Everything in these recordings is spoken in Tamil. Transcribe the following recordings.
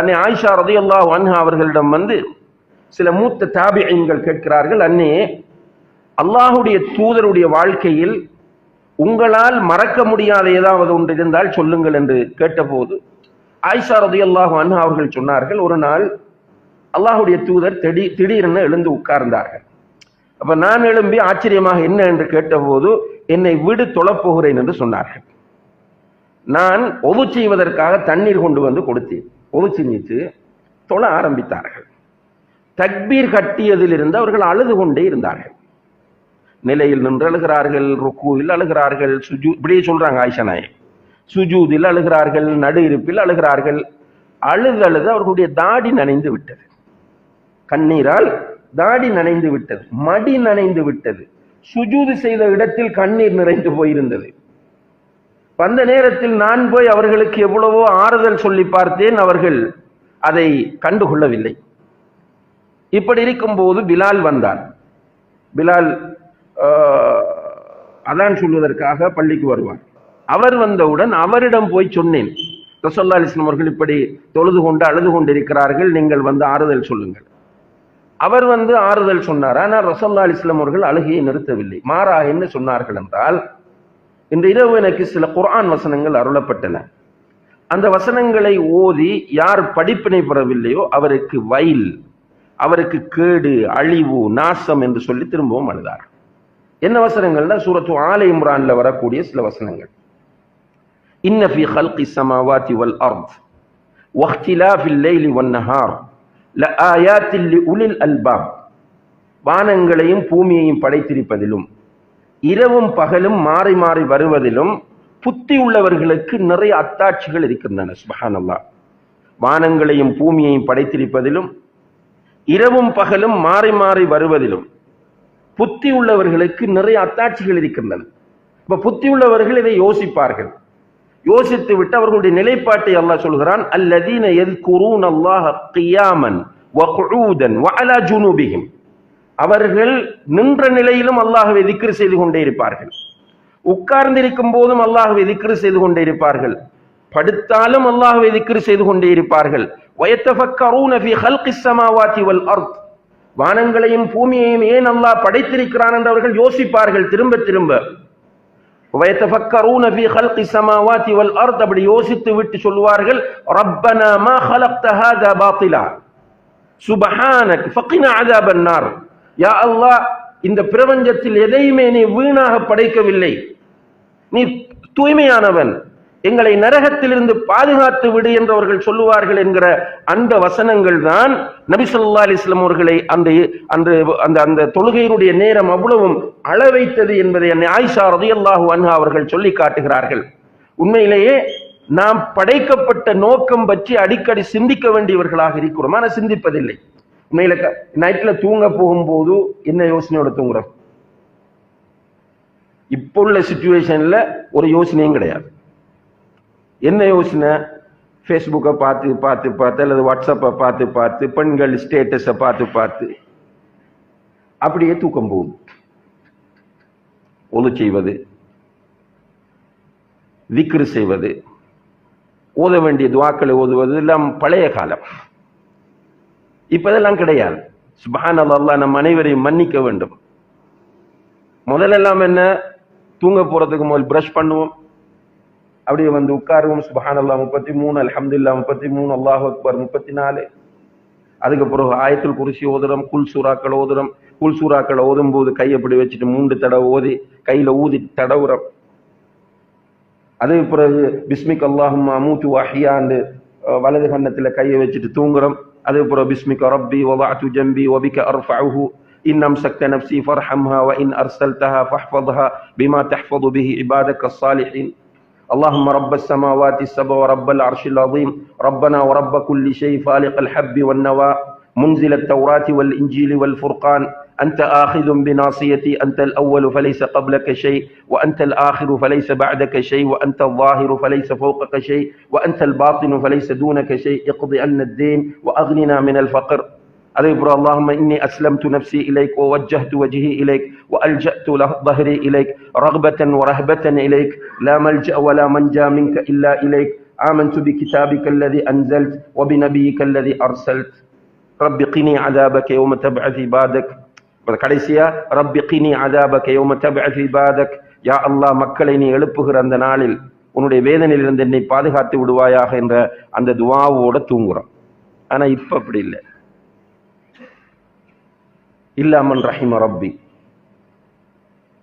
அன்னை ஆயிஷா ரதையல்லா அன்ஹா அவர்களிடம் வந்து சில மூத்த தாபியங்கள் கேட்கிறார்கள் அன்னே அல்லாஹுடைய தூதருடைய வாழ்க்கையில் உங்களால் மறக்க முடியாத ஏதாவது ஒன்று இருந்தால் சொல்லுங்கள் என்று கேட்டபோது ஆயிஷா ரதியல்லாஹு அன்ஹா அவர்கள் சொன்னார்கள் ஒரு நாள் அல்லாஹுடைய தூதர் திடீர் திடீரென எழுந்து உட்கார்ந்தார்கள். அப்ப நான் எழும்பி ஆச்சரியமாக என்ன என்று கேட்டபோது என்னை வீடு தொழப்போகிறேன் என்று சொன்னார்கள். நான் ஒது செய்வதற்காக தண்ணீர் கொண்டு வந்து கொடுத்தேன். ஒது செஞ்சிட்டு தொழ ஆரம்பித்தார்கள். தக்பீர் கட்டியதிலிருந்து அவர்கள் அழுது கொண்டே இருந்தார்கள். நிலையில் நின்று அழுகிறார்கள் ருக்குவில் அழுகிறார்கள் சுஜூ இப்படியே சொல்றாங்க ஆயிஷா நாயக். சுஜூதில் அழுகிறார்கள் நடு இருப்பில் அழுகிறார்கள். அழுது அழுது அவர்களுடைய தாடி நனைந்து விட்டது. கண்ணீரால் தாடி நனைந்து விட்டது மடி நனைந்து விட்டது. சுஜூது செய்த இடத்தில் கண்ணீர் நிறைந்து போயிருந்தது. வந்த நேரத்தில் நான் போய் அவர்களுக்கு எவ்வளவோ ஆறுதல் சொல்லி பார்த்தேன் அவர்கள் அதை கண்டுகொள்ளவில்லை இப்படி இருக்கும்போது பிலால் வந்தான். பிலால் அதான் சொல்வதற்காக பள்ளிக்கு வருவார் அவர் வந்தவுடன் அவரிடம் போய் சொன்னேன். ரசோல்லா அலிஸ்லாம் அவர்கள் இப்படி தொழுது கொண்டு அழுது கொண்டிருக்கிறார்கள் நீங்கள் வந்து ஆறுதல் சொல்லுங்கள். அவர் வந்து ஆறுதல் சொன்னார். ஆனால் ரசோல்லா அலிஸ்லாம் அவர்கள் அழுகையை நிறுத்தவில்லை. மாறாக என்ன சொன்னார்கள் என்றால் இந்த இரவு எனக்கு சில குரான் வசனங்கள் அருளப்பட்டன. அந்த வசனங்களை ஓதி யார் படிப்பினை பெறவில்லையோ அவருக்கு வயல் அவருக்கு கேடு அழிவு நாசம் என்று சொல்லி திரும்பவும் அழுதார். என்ன வசனங்கள்னா சூரத்து ஆலை இம்ரான்ல வரக்கூடிய சில வசனங்கள். இன்னஃபி ஹல்கி சமாவாதி வல் அர்த் வஹ்திலாஃபில் லைலி வன் நஹார் லஆயாத்தில் லிஉலில் அல்பாப். வானங்களையும் பூமியையும் படைத்திருப்பதிலும் இரவும் பகலும் மாறி மாறி வருவதிலும் புத்தி உள்ளவர்களுக்கு நிறைய அத்தாட்சிகள் இருக்கின்றன சுபஹானல்லா வானங்களையும் பூமியையும் படைத்திருப்பதிலும் இரவும் பகலும் மாறி மாறி வருவதிலும் புத்தி உள்ளவர்களுக்கு நிறைய அத்தாட்சிகள் இருக்கின்றன. இப்போ புத்தி உள்ளவர்கள் இதை யோசிப்பார்கள். யோசித்து விட்டு அவர்களுடைய நிலைப்பாட்டை அல்லாஹ் சொல்கிறான் அல்லதீன எது குரூன் அல்லாஹ் கியாமன் வ குழூதன் வ அலா அவர்கள் நின்ற நிலையிலும் அல்லாஹவை திக்ரு செய்து கொண்டே இருப்பார்கள். உட்கார்ந்திருக்கும் போதும் அல்லாஹவை திக்ரு செய்து கொண்டே இருப்பார்கள். படுத்தாலும் அல்லாஹவை திக்ரு செய்து கொண்டே இருப்பார்கள். வானங்களையும் பூமியையும் ஏன் அல்லாஹ் படைத்திருக்கிறான் என்று அவர்கள் யோசிப்பார்கள் திரும்ப திரும்ப. அப்படி யோசித்து விட்டு சொல்வார்கள் ரப்பனா மா ஹலக்த ஹாதா பாத்திலா. சுபஹானக் ஃபக்கினா யா அல்லாஹ் இந்த பிரபஞ்சத்தில் எதையுமே நீ வீணாக படைக்கவில்லை. நீ தூய்மையானவன். எங்களை நரகத்திலிருந்து பாதுகாத்து விடு என்றவர்கள் சொல்லுவார்கள் என்கிற அந்த வசனங்கள் தான் நபி சொல்லா அலிஸ்லாம் அவர்களை அந்த அந்த அந்த அந்த தொழுகையினுடைய நேரம் அவ்வளவும் அள வைத்தது என்பதை என்னை ஆயிஷா ரதியல்லாஹு அன்ஹா அவர்கள் சொல்லி காட்டுகிறார்கள். உண்மையிலேயே நாம் படைக்கப்பட்ட நோக்கம் பற்றி அடிக்கடி சிந்திக்க வேண்டியவர்களாக இருக்கிறோம். ஆனால் சிந்திப்பதில்லை. உண்மையில நைட்ல தூங்க போகும்போது என்ன யோசனையோட தூங்குறோம் இப்போ உள்ள சுச்சுவேஷன்ல ஒரு யோசனையும் கிடையாது. என்ன யோசனை? ஃபேஸ்புக்கை பார்த்து பார்த்து பார்த்து அல்லது வாட்ஸ்அப்பை பார்த்து பார்த்து பெண்கள் ஸ்டேட்டஸை பார்த்து பார்த்து அப்படியே தூக்கம் போகும் ஒது செய்வது விக்ரு செய்வது ஓத வேண்டிய துவாக்களை ஓதுவது எல்லாம் பழைய காலம். இப்பதெல்லாம் கிடையாது. சுபான் அல்லா நம் அனைவரையும் மன்னிக்க வேண்டும். முதலெல்லாம் என்ன? தூங்க போறதுக்கு முதல் பிரஷ் பண்ணுவோம். அப்படியே வந்து உட்காருவோம். சுபஹான் அல்லா முப்பத்தி மூணு அலமதுல்லா முப்பத்தி மூணு அல்லாஹ் அக்பர் முப்பத்தி நாலு அதுக்கு பிறகு ஆயத்தில் குறிச்சி ஓதுறோம். குல் சூறாக்கள் ஓதுறோம். குல் சூறாக்கள் ஓதும் போது கையை அப்படி வச்சுட்டு மூன்று தடவை ஓதி கையில ஊதி தடவுறோம். அதுக்கு பிறகு பிஸ்மிக் அல்லாஹும் மூத்து வாஹியாண்டு வலது கண்ணத்துல கையை வச்சுட்டு தூங்குறோம். أذكر باسمك ربي وضعت جنبي وبك أرفعه. إن أمسكت نفسي فارحمها وإن أرسلتها فاحفظها بما تحفظ به عبادك الصالحين. اللهم رب السماوات السبع ورب العرش العظيم. ربنا ورب كل شيء فالق الحب والنوى. منزل التوراة والإنجيل والفرقان. أنت آخذ بناصيتي أنت الأول فليس قبلك شيء وأنت الآخر فليس بعدك شيء وأنت الظاهر فليس فوقك شيء وأنت الباطن فليس دونك شيء. اقض عنا الدين وأغننا من الفقر. أذكر اللهم إني أسلمت نفسي إليك ووجهت وجهي إليك وألجأت ظهري إليك رغبة ورهبة إليك. لا ملجأ ولا منجا منك إلا إليك. آمنت بكتابك الذي أنزلت وبنبيك الذي أرسلت. رب قني عذابك يوم تبعث عبادك. கடைசியா ரப்பி கினி அதாபக் யோம தபஅத் இபாதக். யா அல்லாஹ் மக்களை நீ எழுப்புகிற அந்த நாளில் உன்னுடைய வேதனையிலிருந்து என்னை பாதுகாத்து விடுவாயாக என்ற அந்த துவாவோட தூங்குறோம். ஆனா இப்ப அப்படி இல்லை. இல்லாமல் ரஹிம ரப்பி.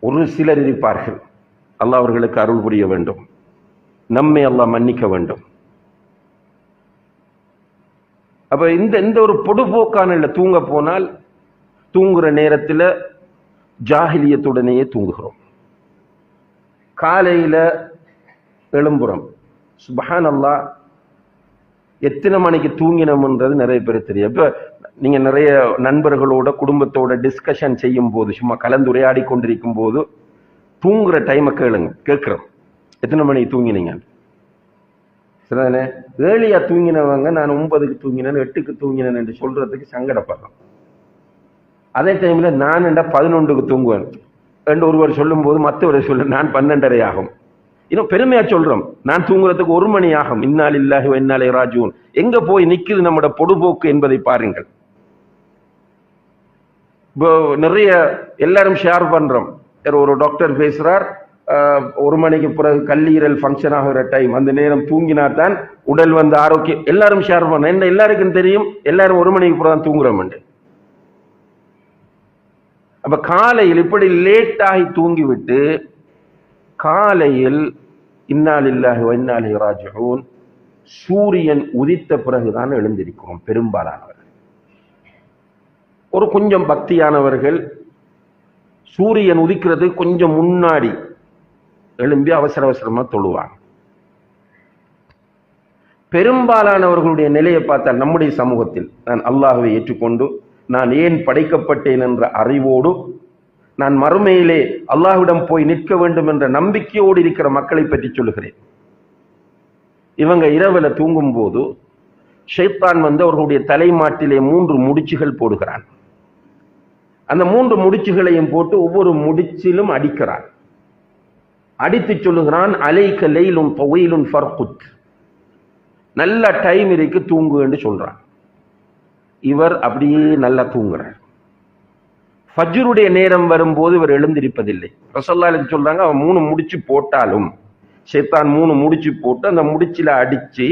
ஒரு சிலர் இருப்பார்கள். அல்லாஹ் அவர்களுக்கு அருள் புரிய வேண்டும். நம்மை அல்லாஹ் மன்னிக்க வேண்டும். அப்ப இந்த இந்த ஒரு பொடுபோக்கான தூங்க போனால் தூங்குற நேரத்தில் ஜாகிலியத்துடனேயே தூங்குகிறோம். காலையில எழும்புறோம். சுபஹான் அல்லா எத்தனை மணிக்கு தூங்கினோம்ன்றது நிறைய பேர் தெரியும். இப்போ நீங்க நிறைய நண்பர்களோட குடும்பத்தோட டிஸ்கஷன் செய்யும் போது சும்மா கலந்துரையாடி கொண்டிருக்கும் போது தூங்குற டைமை கேளுங்க கேட்குறோம். எத்தனை மணிக்கு தூங்கினீங்க? சரிதானே ஏழியாக தூங்கினவங்க நான் ஒன்பதுக்கு தூங்கினேன் எட்டுக்கு தூங்கினேன் என்று சொல்றதுக்கு சங்கடப்படுறோம். அதே டைம்ல நான் என்ற பதினொன்றுக்கு தூங்குவேன். என்று ஒருவர் சொல்லும் போது மற்றவர் சொல்ல நான் பன்னெண்டரை ஆகும். இன்னும் பெருமையாக சொல்றோம். நான் தூங்குறதுக்கு ஒரு மணி ஆகும். இன்னால் இல்லாஹி இன்னாலே ராஜூன் எங்க போய் நிக்குது நம்மட பொடுபோக்கு என்பதை பாருங்கள். இப்போ நிறைய எல்லாரும் ஷேர் பண்றோம். ஒரு டாக்டர் பேசுறார் ஒரு மணிக்கு பிறகு கல்லீரல் ஃபங்க்ஷன் ஆகிற டைம் அந்த நேரம் தூங்கினா தான் உடல் வந்து ஆரோக்கியம். எல்லாரும் ஷேர் பண்ண என்ன எல்லாருக்கும் தெரியும்? எல்லாரும் ஒரு மணிக்கு பிறகு தான் தூங்குறோம் அப்ப காலையில் இப்படி லேட்டாகி தூங்கிவிட்டு காலையில் இன்னாலில்லாஹி இன்னாலி ராஜூன் சூரியன் உதித்த பிறகுதான் எழுந்திருக்கிறோம் பெரும்பாலானவர்கள். ஒரு கொஞ்சம் பக்தியானவர்கள் சூரியன் உதிக்கிறது கொஞ்சம் முன்னாடி எழும்பி அவசர அவசரமா தொழுவாங்க. பெரும்பாலானவர்களுடைய நிலையை பார்த்தால் நம்முடைய சமூகத்தில் நான் அல்லாஹுவை ஏற்றுக்கொண்டு நான் ஏன் படைக்கப்பட்டேன் என்ற அறிவோடு நான் மறுமையிலே அல்லாஹ்விடம் போய் நிற்க வேண்டும் என்ற நம்பிக்கையோடு இருக்கிற மக்களை பற்றி சொல்லுகிறேன். இவங்க இரவுல தூங்கும் போது ஷைத்தான் வந்து அவர்களுடைய தலைமாட்டிலே மூன்று முடிச்சுகள் போடுகிறான். அந்த மூன்று முடிச்சுகளையும் போட்டு ஒவ்வொரு முடிச்சிலும் அடிக்கிறான். அடித்து சொல்லுகிறான் அலைக்க லெயிலும் தொகையிலும் ஃபர்குத். நல்ல டைம் இருக்கு தூங்கு என்று சொல்றான். இவர் அப்படியே நல்லா தூங்குறார். ஃபஜ்ருடைய நேரம் வரும்போது இவர் எழுந்திருப்பதில்லை. ரசல்லாலுக்கு சொல்றாங்க அவன் மூணு முடிச்சு போட்டாலும் சேத்தான் மூணு முடிச்சு போட்டு அந்த முடிச்சில அடிச்சு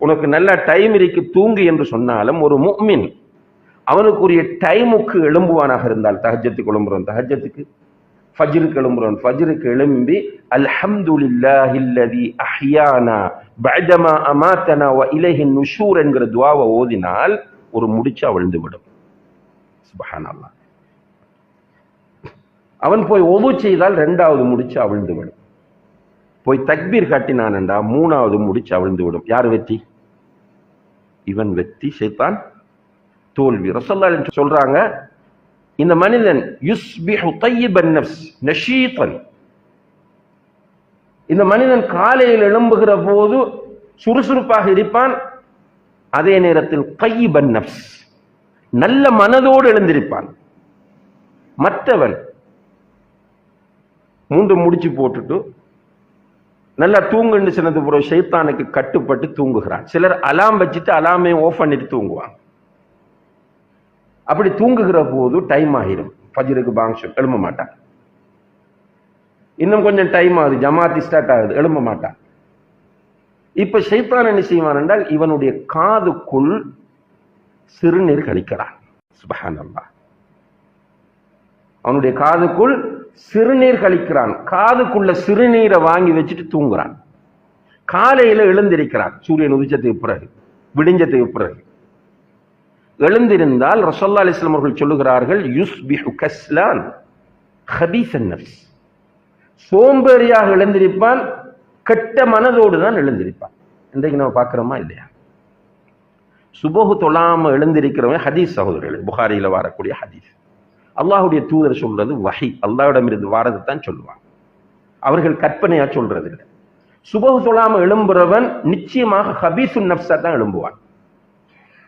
உனக்கு நல்ல டைம் இருக்கு தூங்கு என்று சொன்னாலும் ஒரு முக்மின் அவனுக்குரிய டைமுக்கு எழும்புவானாக இருந்தால் தஹஜத்துக்கு எழும்புறோம் தஹஜத்துக்கு ஃபஜ்ருக்கு எழும்புறோம் ஃபஜ்ருக்கு எழும்பி அல்ஹம்துலில்லாஹில்லதி அஹ்யானா பஅதமா அமாத்தனா வ நுஷூர் என்கிற துவாவை ஓதினால் ஒரு முடிச்சு அவிழ்ந்து விடும் சுபஹானல்லா அவன் போய் ஒவு செய்தால் ரெண்டாவது முடிச்சு அவிழ்ந்து விடும் போய் தக்பீர் காட்டினான்டா மூணாவது முடிச்சு அவிழ்ந்து விடும் யார் வெற்றி? இவன் வெற்றி செய்தான் தோல்வி. ரசல்லா சொல்றாங்க இந்த மனிதன் யுஸ்பிஹு தையிபன் நஃப்ஸ் நஷீதன் இந்த மனிதன் காலையில் எழும்புகிற போது சுறுசுறுப்பாக இருப்பான் அதே நேரத்தில் கையிபன் நப்ஸ் நல்ல மனதோடு எழுந்திருப்பான். மற்றவன் மூன்று முடிச்சு போட்டுட்டு நல்லா தூங்குன்னு சொன்னது பிறகு சைத்தானுக்கு கட்டுப்பட்டு தூங்குகிறான். சிலர் அலாம் வச்சுட்டு அலாமே ஓஃப் பண்ணிட்டு தூங்குவான். அப்படி தூங்குகிற போது டைம் ஆகிரும். பஜிருக்கு பாங்ஷம் எழும்ப மாட்டான். இன்னும் கொஞ்சம் டைம் ஆகுது. ஜமாத்தி ஸ்டார்ட் ஆகுது. எழும்ப மாட்டான். இப்ப சைத்தான் என்ன செய்வான் என்றால் இவனுடைய காதுக்குள் சிறுநீர் கழிக்கிறான். அவனுடைய காதுக்குள் சிறுநீர் கழிக்கிறான். காதுக்குள்ள சிறுநீரை வாங்கி வச்சுட்டு தூங்குறான். காலையில எழுந்திருக்கிறான். சூரியன் உதிச்சதுக்கு பிறகு விடிஞ்சதுக்கு பிறகு. எழுந்திருந்தால் ரசோல்லா அலிஸ்லாம் அவர்கள் சொல்லுகிறார்கள் யுஸ்பிஹு கஸ்லான் ஹபீசன் சோம்பேறியாக எழுந்திருப்பான் கெட்ட மனதோடு தான் எழுந்திருப்பான். இன்றைக்கு நம்ம பார்க்குறோமா இல்லையா? சுபோகு தொழாமல் எழுந்திருக்கிறவன் ஹதீஸ் சகோதரர்கள் புகாரியில் வரக்கூடிய ஹதீஸ். அல்லாஹுடைய தூதர் சொல்றது வகை அல்லாவிடமிருந்து வாரது தான் சொல்லுவாங்க. அவர்கள் கற்பனையா சொல்றது இல்லை. சுபகு தொழாம எழும்புறவன் நிச்சயமாக ஹபீசு நப்சா தான் எழும்புவான்.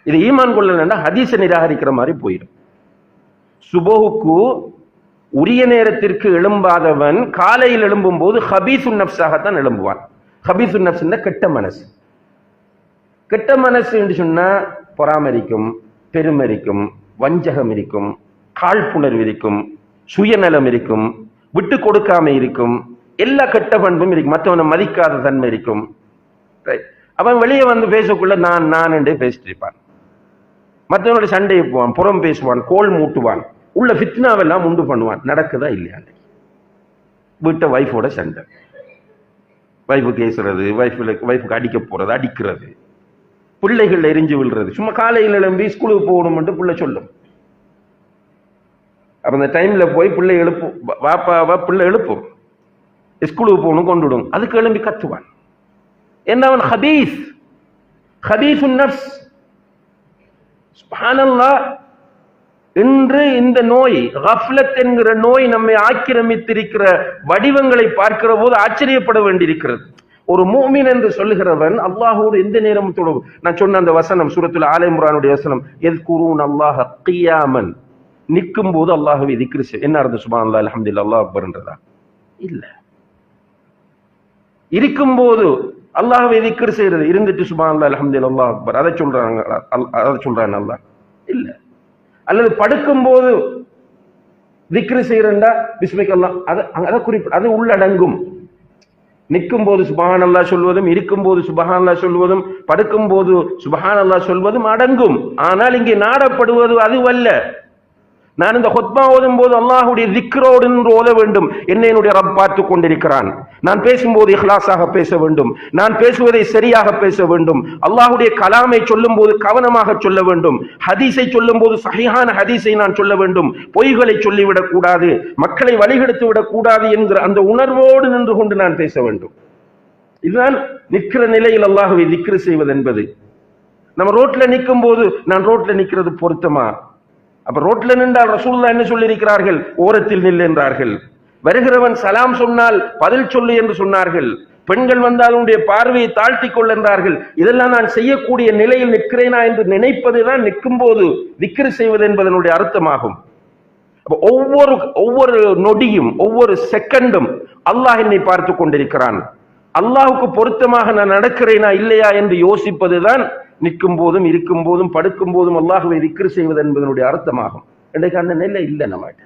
இது ஈமான் கொள்ளலன்னா ஹதீஸை நிராகரிக்கிற மாதிரி போயிடும். சுபோகுக்கு உரிய நேரத்திற்கு எழும்பாதவன் காலையில் எழும்பும் போது ஹபீசு நப்சாகத்தான் எழும்புவான். ஹபீசு நப்ஸ் கெட்ட மனசு. கெட்ட மனசு என்று சொன்னா பொறாமரிக்கும் பெருமரிக்கும் வஞ்சகம் இருக்கும் காழ்ப்புணர்வு இருக்கும் சுயநலம் இருக்கும் விட்டு கொடுக்காம இருக்கும் எல்லா கெட்ட பண்பும் இருக்கும் மற்றவனை மதிக்காத தன்மை இருக்கும். அவன் வெளியே வந்து பேசக்குள்ள நான் நான் என்று பேசிட்டு இருப்பான். மற்றவனுடைய சண்டையை போவான் புறம் பேசுவான் கோல் மூட்டுவான். உள்ள ஃபித்னாவெல்லாம் உண்டு பண்ணுவான். நடக்குதா இல்லையா வீட்டை ஒய்ஃபோட சண்டை. வைஃபு பேசுறது வைஃபில் வைஃபுக்கு அடிக்க போகிறது அடிக்கிறது. பிள்ளைகள் எரிஞ்சு விழுறது. சும்மா காலையில் எழும்பி ஸ்கூலுக்கு போகணும்ட்டு பிள்ளை சொல்லும். அப்போ அந்த டைமில் போய் பிள்ளை எழுப்பும் வாப்பாவா பிள்ளை எழுப்பும். ஸ்கூலுக்கு போகணும் கொண்டு விடும். அதுக்கு எழும்பி கத்துவான். என்ன அவன்? ஹபீஸ் ஹபீஸ் நஃப்ஸ். சுப்ஹானல்லாஹ். இன்று இந்த நோய் ஹஃப்லத் என்கிற நோய் நம்மை ஆக்கிரமித்திருக்கிற வடிவங்களை பார்க்கிற போது ஆச்சரியப்பட வேண்டியிருக்கிறது. ஒரு மூமின் என்று சொல்லுகிறவன் அல்லாஹோடு எந்த நேரமும் தொடரும் நான் சொன்ன அந்த வசனம் சூரத்துல ஆலயமுரானுடைய வசனம் எது குருன் அல்லாஹ் கியாமன் நிற்கும் போது அல்லாஹுவை திக்ரி என்ன அர்த்தம்? சுபான் அல்லா அலமதுல்ல அல்லாஹ் அக்பர்ன்றதா இல்ல. இருக்கும்போது அல்லாஹ்வை திக்ரி செய்யறது இருந்துட்டு சுபான் அல்லா அலமதுல்ல அல்லாஹ் அக்பர். அதை சொல்றாங்க அல்- அதை சொல்றான் அல்லாஹ். இல்ல. அல்லது படுக்கும்போது திக்ரு செய்யறா விஸ்மிக்கலாம் அது அதை குறிப்பிட அது உள்ளடங்கும். நிற்கும் போது சுபஹான் அல்லா சொல்வதும் இருக்கும் போது சுபஹான் அல்லா சொல்வதும் படுக்கும் போது சுபஹான் அல்லா சொல்வதும் அடங்கும். ஆனால் இங்கே நாடப்படுவது அதுவல்ல. நான் இந்த ஹொத்மா ஓதும் போது அல்லாஹுடைய திக்ரோடு நின்று ஓத வேண்டும். என்னை என்னுடைய ரப் பார்த்து கொண்டிருக்கிறான். நான் பேசும்போது இஹ்லாஸாக பேச வேண்டும். நான் பேசுவதை சரியாக பேச வேண்டும். அல்லாஹுடைய கலாமை சொல்லும் போது கவனமாக சொல்ல வேண்டும். ஹதீஸை சொல்லும் போது சஹிஹான ஹதீஸை நான் சொல்ல வேண்டும். பொய்களை சொல்லிவிடக் கூடாது. மக்களை வழிகெடுத்து விடக் கூடாது என்கிற அந்த உணர்வோடு நின்று கொண்டு நான் பேச வேண்டும். இதுதான் நிற்கிற நிலையில் அல்லாஹுவை திக்ரு செய்வது என்பது. நம்ம ரோட்ல நிற்கும் போது நான் ரோட்ல நிற்கிறது பொருத்தமா? அப்ப ரோட்ல நின்றால் ரசூல்லா என்ன சொல்லியிருக்கிறார்கள்? ஓரத்தில் நில் என்றார்கள். வருகிறவன் சலாம் சொன்னால் பதில் சொல்லு என்று சொன்னார்கள். பெண்கள் வந்தால் உன்னுடைய பார்வையை தாழ்த்தி கொள் என்றார்கள். இதெல்லாம் நான் செய்யக்கூடிய நிலையில் நிற்கிறேனா என்று நினைப்பதுதான் நிற்கும் போது விக்கிரி செய்வது என்பதனுடைய அர்த்தமாகும். ஒவ்வொரு ஒவ்வொரு நொடியும் ஒவ்வொரு செகண்டும் அல்லாஹ் என்னை பார்த்து கொண்டிருக்கிறான். அல்லாஹுக்கு பொருத்தமாக நான் நடக்கிறேனா இல்லையா என்று யோசிப்பதுதான் நிற்கும் போதும் இருக்கும் போதும் படுக்கும் போதும் அல்லாஹுவை திக்ரு செய்வது என்பதனுடைய அர்த்தமாகும். இன்றைக்கு அந்த நிலை இல்லை நம்மகிட்ட.